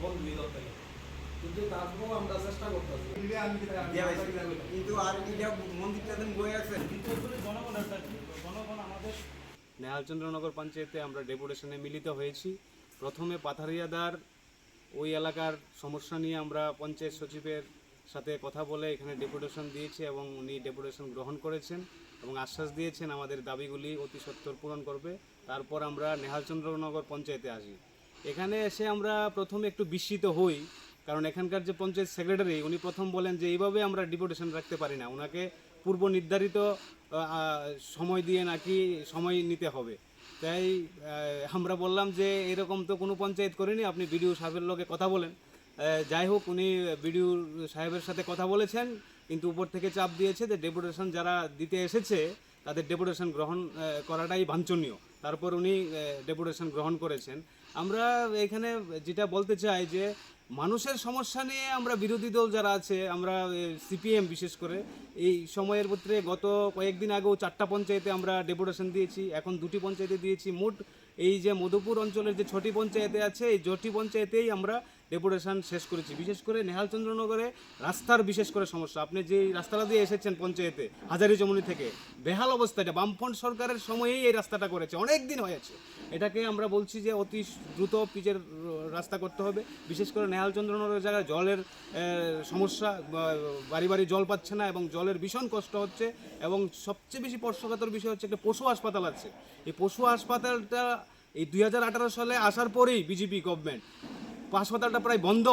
বন বিভাগ থেকে কিন্তু তারপরেও আমরা চেষ্টা করতেছি। কিন্তু আর এটা মন্দিরটা দিন বয়ে আছে। কিন্তু দায়িত্ব। জনগণ আমাদের নেহালচন্দ্রনগর পঞ্চায়েতে আমরা ডেপুটেশনে মিলিত হয়েছি। প্রথমে পাথারিয়াদার ওই এলাকার সমস্যা নিয়ে আমরা পঞ্চায়েত সচিবের সাথে কথা বলে এখানে ডেপুটেশন দিয়েছি এবং উনি ডেপুটেশন গ্রহণ করেছেন এবং আশ্বাস দিয়েছেন আমাদের দাবিগুলি অতি সত্বর পূরণ করবে। তারপর আমরা নেহালচন্দ্রনগর পঞ্চায়েতে আসি। এখানে এসে আমরা প্রথমে একটু বিস্মিত হই, কারণ এখানকার যে পঞ্চায়েত সেক্রেটারি, উনি প্রথম বলেন যে এইভাবে আমরা ডিপুটেশন রাখতে পারি না ওনাকে পূর্ব নির্ধারিত সময় দিয়ে নাকি সময় নিতে হবে। তাই আমরা বললাম যে এরকম তো কোনো পঞ্চায়েত করিনি, আপনি বিডিও সাহেবের লোকে কথা বলেন। যাই হোক, উনি বিডিও সাহেবের সাথে কথা বলেছেন, কিন্তু উপর থেকে চাপ দিয়েছে যে ডেপুটেশন যারা দিতে এসেছে, তাদের ডেপুটেশন গ্রহণ করাটাই বাঞ্ছনীয়। তারপর উনি ডেপুটেশন গ্রহণ করেছেন। আমরা এখানে যেটা বলতে চাই যে, মানুষের সমস্যা নিয়ে আমরা বিরোধী দল যারা আছে, আমরা সিপিএম বিশেষ করে, এই সময়ের ক্ষেত্রে গত কয়েকদিন আগেও চারটা পঞ্চায়েতে আমরা ডেপুটেশন দিয়েছি, এখন দুটি পঞ্চায়েতে দিয়েছি। মোট এই যে মধুপুর অঞ্চলের যে ছটি পঞ্চায়েতে আছে, এই ছটি পঞ্চায়েতেই আমরা ডেপুটেশন শেষ করেছি। বিশেষ করে নেহালচন্দ্রনগরে রাস্তার বিশেষ করে সমস্যা। আপনি যে রাস্তাটা দিয়ে এসেছেন পঞ্চায়েতে, হাজারি জমুনি থেকে, বেহাল অবস্থা এটা। বামফ্রন্ট সরকারের সময়েই এই রাস্তাটা করেছে। অনেক দিন হয়েছে। এটাকে আমরা বলছি যে অতি দ্রুত পিচের রাস্তা করতে হবে। বিশেষ করে নেহালচন্দ্রনগরের জায়গায় জলের সমস্যা বাড়ি বাড়ি জল পাচ্ছে না এবং জলের ভীষণ কষ্ট হচ্ছে এবং সবচেয়ে বেশি স্পর্শকাতর বিষয় হচ্ছে একটা পশু হাসপাতাল আছে। এই পশু হাসপাতালটা এই দুই হাজার আঠারো সালে আসার পরেই বিজেপি, গভর্নমেন্ট হাসপাতালটা প্রায় বন্ধ।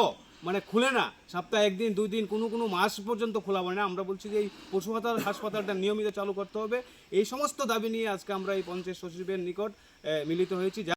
মানে খুলে না। সপ্তাহে একদিন দুই দিন কোনো কোনো মাস পর্যন্ত খোলা হয় না। আমরা বলছি যে এই পশু হাতাল হাসপাতালটা নিয়মিত চালু করতে হবে। এই সমস্ত দাবি নিয়ে আজকে আমরা এই পঞ্চায়েত সচিবের নিকট মিলিত হয়েছি।